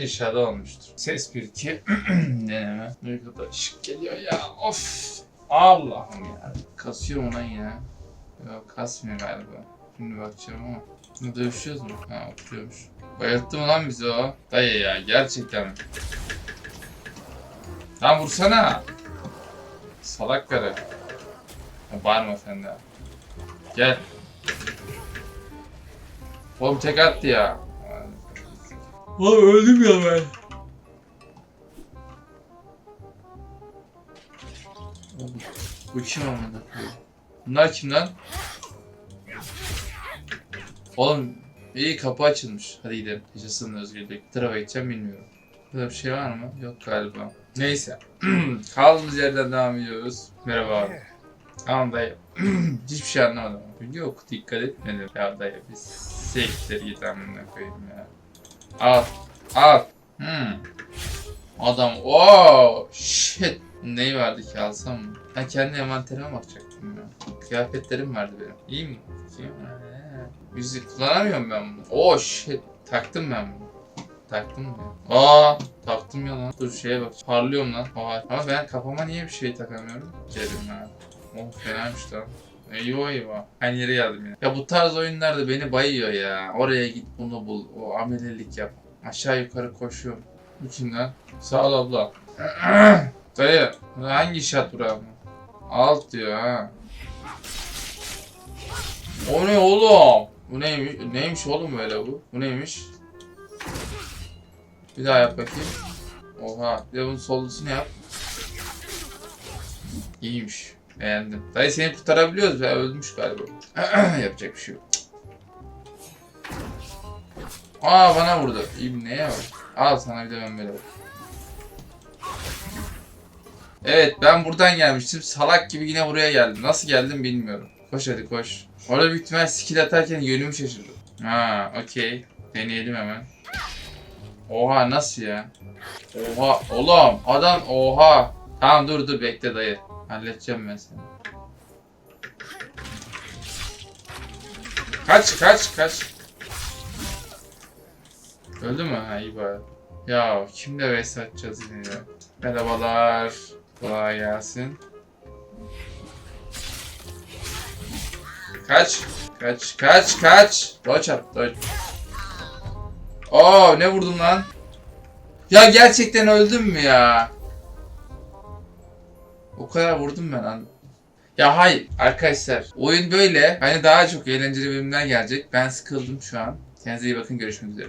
İnşallah olmuştur. Ses 1 2 deneme. Ne kadar şık geliyor ya. Of. Allah'ım ya. Kasıyor mu yine? Yok kasmıyor galiba. Şimdi bakacağım ama. Ne dövüşüyoruz mu? Ha oturuyormuş. Bayılttı mı lan bizi o? Dayı ya gerçekten. Lan vursana. Salak karı. Ya bağırma sen de. Gel. Oğlum tek attı ya. Oğlum öldüm ya ben. Bu kim amına? Bunlar kim lan? Oğlum iyi kapı açılmış. Hadi gidelim. Yaşasın özgürlük. Bu tarafa gideceğim bilmiyorum. Burada bir şey var mı? Yok galiba. Neyse. Kaldığımız yerden devam ediyoruz. Merhaba abi. Tamam dayı. Hiçbir şey anlamadım. Yok dikkat etmedim. Ya dayı biz sektir git amına koyayım ya. Al. Al. Hmm. Adam ooo shit. Neyi vardı ki alsam mı? Ben kendi envanterime bakacaktım ya. Kıyafetlerim vardı benim. İyi mi? Mi? He. Müzik kullanamıyorum ben bunu. Oo shit. Taktım ben bunu. Taktım mı? Aa taktım ya lan. Dur şeye bak. Parlıyorum lan. Aa, ama ben kafama niye bir şey takamıyorum? Cerim ha. Oh fenaymış lan. Eyvah eyvah. Aynı yere geldim yine. Ya bu tarz oyunlarda beni bayıyor ya. Oraya git bunu bul. O amelelik yap. Aşağı yukarı koşuyorum. Lan? Sağ ol abla. Dayı. Hangi şat bura mı? Alt diyor ha. O ne oğlum? Bu neymiş? Neymiş oğlum böyle bu? Bu neymiş? Bir daha yap bakayım. Oha. Bir de bunun sollusunu yap. İyiymiş. Beğendim. Dayı seni kurtarabiliyoruz ya. Ölmüş galiba. Yapacak bir şey yok. Aa bana vurdu. İyi neye bak. Al sana bir de ben böyle. Evet ben buradan gelmiştim. Salak gibi yine buraya geldim. Nasıl geldim bilmiyorum. Koş hadi koş. Orada büyük ihtimal skill atarken yönümü şaşırdım. Ha okey. Deneyelim hemen. Oha nasıl ya? Oha oğlum adam oha. Tamam dur dur bekle dayı. Halledeceğim ben seni. Kaç kaç kaç. Öldü mü? Ha iyi bari. Ya kimle vs atacağız yine ya? Merhabalar. Kolay gelsin. Kaç. Kaç kaç kaç. Dodge at. Oo ne vurdum lan? Ya gerçekten öldüm mü ya? O kadar vurdum ben lan. Ya hayır arkadaşlar oyun böyle. Hani daha çok eğlenceli bölümler gelecek. Ben sıkıldım şu an. Kendinize iyi bakın görüşmek üzere.